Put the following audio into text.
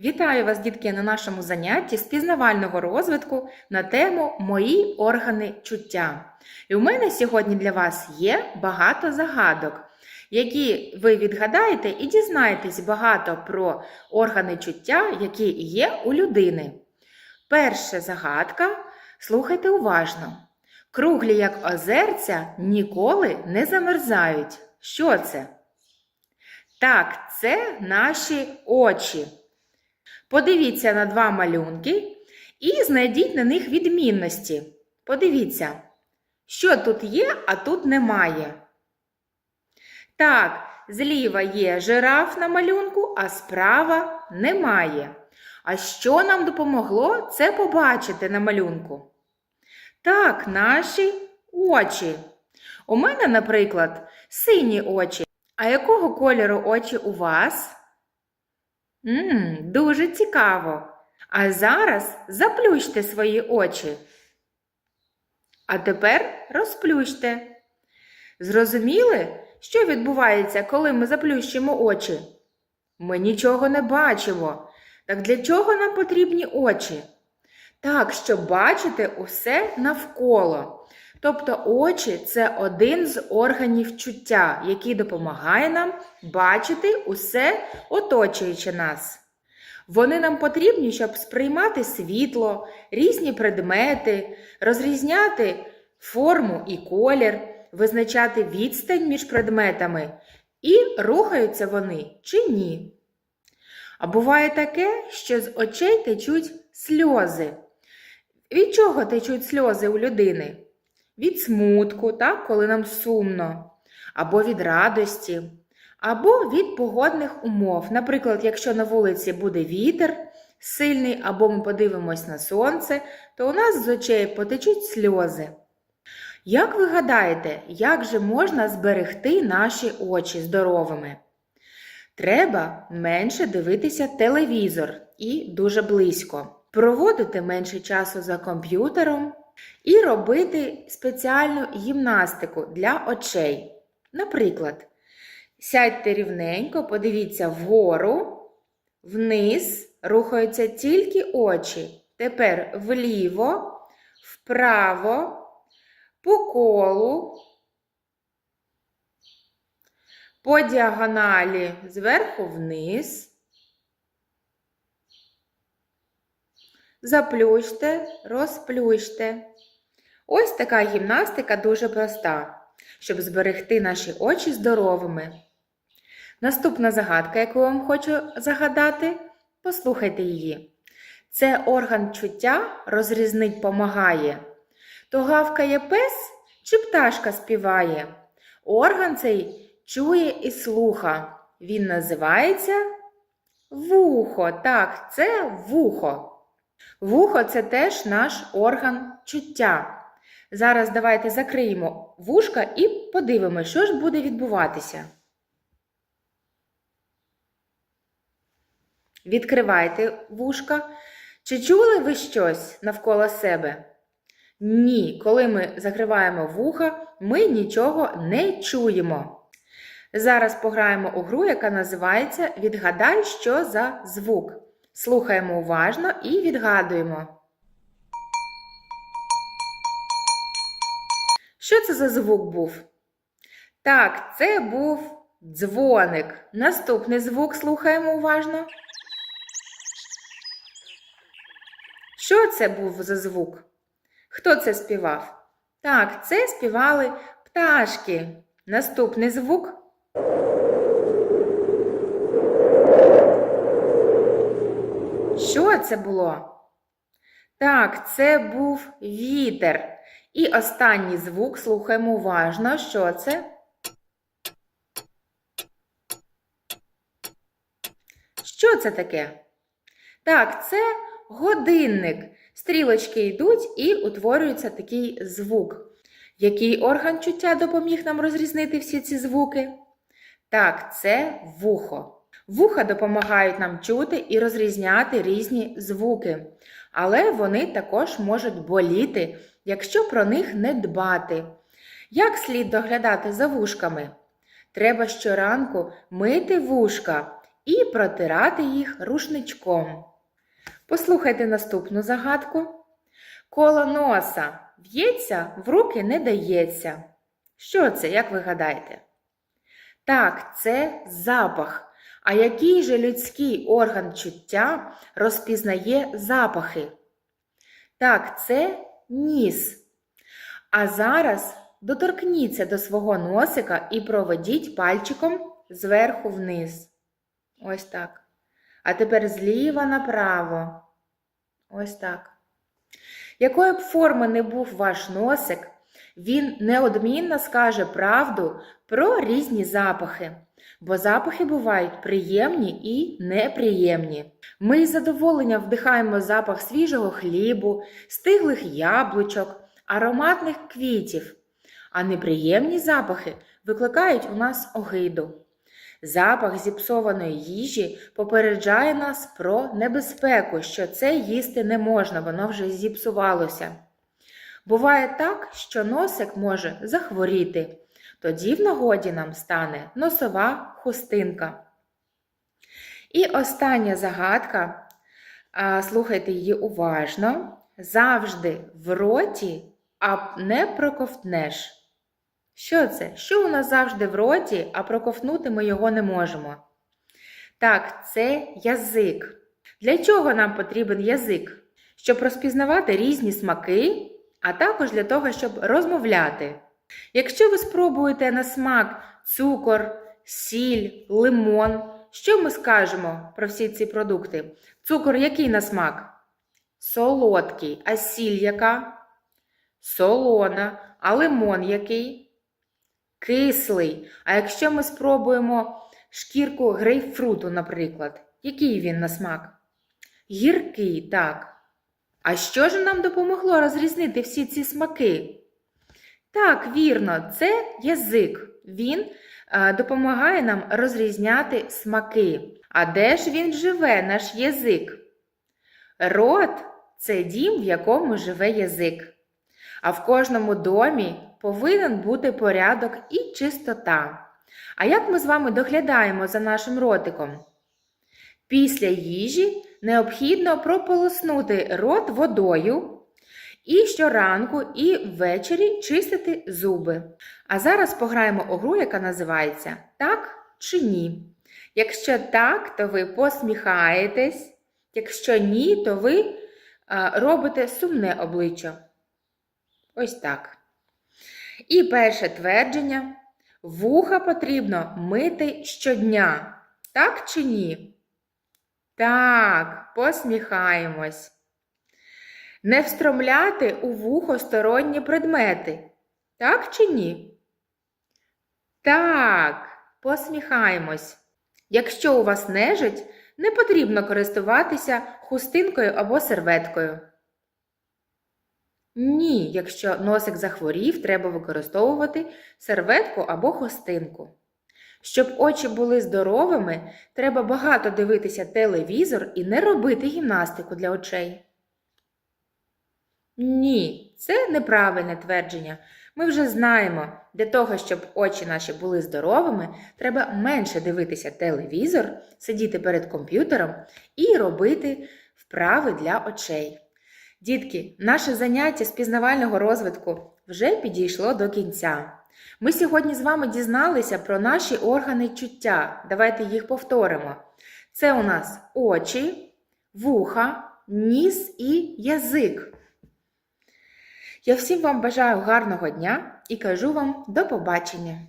Вітаю вас, дітки, на нашому занятті з пізнавального розвитку на тему Мої органи чуття. І у мене сьогодні для вас є багато загадок, які ви відгадаєте і дізнаєтесь багато про органи чуття, які є у людини. Перша загадка слухайте уважно. Круглі, як озерця, ніколи не замерзають. Що це? Так, це наші очі. Подивіться на два малюнки і знайдіть на них відмінності. Подивіться, що тут є, а тут немає. Так, зліва є жираф на малюнку, а справа немає. А що нам допомогло це побачити на малюнку? Так, наші очі. У мене, наприклад, сині очі. А якого кольору очі у вас? Мм, дуже цікаво. А зараз заплющте свої очі. А тепер розплющте. Зрозуміли, що відбувається, коли ми заплющимо очі? Ми нічого не бачимо. Так для чого нам потрібні очі? Так, щоб бачити усе навколо. Тобто очі це один з органів чуття, який допомагає нам бачити усе оточуюче нас. Вони нам потрібні, щоб сприймати світло, різні предмети, розрізняти форму і колір, визначати відстань між предметами, і рухаються вони чи ні. А буває таке, що з очей течуть сльози. Від чого течуть сльози у людини? Від смутку, так, коли нам сумно, або від радості, або від погодних умов. Наприклад, якщо на вулиці буде вітер сильний, або ми подивимось на сонце, то у нас з очей потечуть сльози. Як ви гадаєте, як же можна зберегти наші очі здоровими? Треба менше дивитися телевізор і дуже близько, проводити менше часу за комп'ютером і робити спеціальну гімнастику для очей. Наприклад, сядьте рівненько, подивіться вгору, вниз рухаються тільки очі. Тепер вліво, вправо, по колу, по діагоналі зверху вниз. Заплющте, розплющте. Ось така гімнастика дуже проста, щоб зберегти наші очі здоровими. Наступна загадка, яку вам хочу загадати, послухайте її. Це орган чуття розрізнить помагає. То гавкає пес чи пташка співає. Орган цей чує і слуха. Він називається вухо. Так, це вухо. Вухо це теж наш орган чуття. Зараз давайте закриємо вушка і подивимося, що ж буде відбуватися. Відкривайте вушка. Чи чули ви щось навколо себе? Ні, коли ми закриваємо вуха, ми нічого не чуємо. Зараз пограємо у гру, яка називається Відгадай, що за звук. Слухаємо уважно і відгадуємо. Що це за звук був? Так, це був дзвоник. Наступний звук слухаємо уважно. Що це був за звук? Хто це співав? Так, це співали пташки. Наступний звук. Що це було? Так, це був вітер. І останній звук слухаємо уважно. Що це? Що це таке? Так, це годинник. Стрілочки йдуть і утворюється такий звук. Який орган чуття допоміг нам розрізнити всі ці звуки? Так, це вухо. Вуха допомагають нам чути і розрізняти різні звуки, але вони також можуть боліти, якщо про них не дбати. Як слід доглядати за вушками? Треба щоранку мити вушка і протирати їх рушничком. Послухайте наступну загадку. Коло носа в'ється, в руки не дається. Що це, як ви гадаєте? Так, це запах. А який же людський орган чуття розпізнає запахи? Так, це ніс. А зараз доторкніться до свого носика і проведіть пальчиком зверху вниз. Ось так. А тепер зліва направо. Ось так. Якої б форми не був ваш носик, він неодмінно скаже правду про різні запахи, бо запахи бувають приємні і неприємні. Ми із задоволенням вдихаємо запах свіжого хлібу, стиглих яблучок, ароматних квітів, а неприємні запахи викликають у нас огиду. Запах зіпсованої їжі попереджає нас про небезпеку, що це їсти не можна, воно вже зіпсувалося. Буває так, що носик може захворіти. Тоді в нагоді нам стане носова хустинка. І остання загадка, слухайте її уважно. Завжди в роті, а не проковтнеш. Що це? Що у нас завжди в роті, а проковтнути ми його не можемо? Так, це язик. Для чого нам потрібен язик? Щоб розпізнавати різні смаки, а також для того, щоб розмовляти. Якщо ви спробуєте на смак цукор, сіль, лимон, що ми скажемо про всі ці продукти? Цукор який на смак? Солодкий, а сіль яка? Солона, а лимон який? Кислий. А якщо ми спробуємо шкірку грейпфруту, наприклад, який він на смак? Гіркий, так. А що ж нам допомогло розрізнити всі ці смаки? Так, вірно, це язик. Він е, допомагає нам розрізняти смаки. А де ж він живе, наш язик? Рот це дім, в якому живе язик. А в кожному домі повинен бути порядок і чистота. А як ми з вами доглядаємо за нашим ротиком? Після їжі необхідно прополоснути рот водою і щоранку, і ввечері чистити зуби. А зараз пограємо у гру, яка називається Так чи ні. Якщо так, то ви посміхаєтесь, якщо ні, то ви робите сумне обличчя. Ось так. І перше твердження: вуха потрібно мити щодня. Так чи ні? Так, посміхаємось. Не встромляти у вухо сторонні предмети. Так чи ні? Так, посміхаємось. Якщо у вас нежить, не потрібно користуватися хустинкою або серветкою. Ні, якщо носик захворів, треба використовувати серветку або хустинку. Щоб очі були здоровими, треба багато дивитися телевізор і не робити гімнастику для очей. Ні, це неправильне твердження. Ми вже знаємо, для того, щоб очі наші були здоровими, треба менше дивитися телевізор, сидіти перед комп'ютером і робити вправи для очей. Дітки, наше заняття з пізнавального розвитку вже підійшло до кінця. Ми сьогодні з вами дізналися про наші органи чуття. Давайте їх повторимо. Це у нас очі, вуха, ніс і язик. Я всім вам бажаю гарного дня і кажу вам до побачення!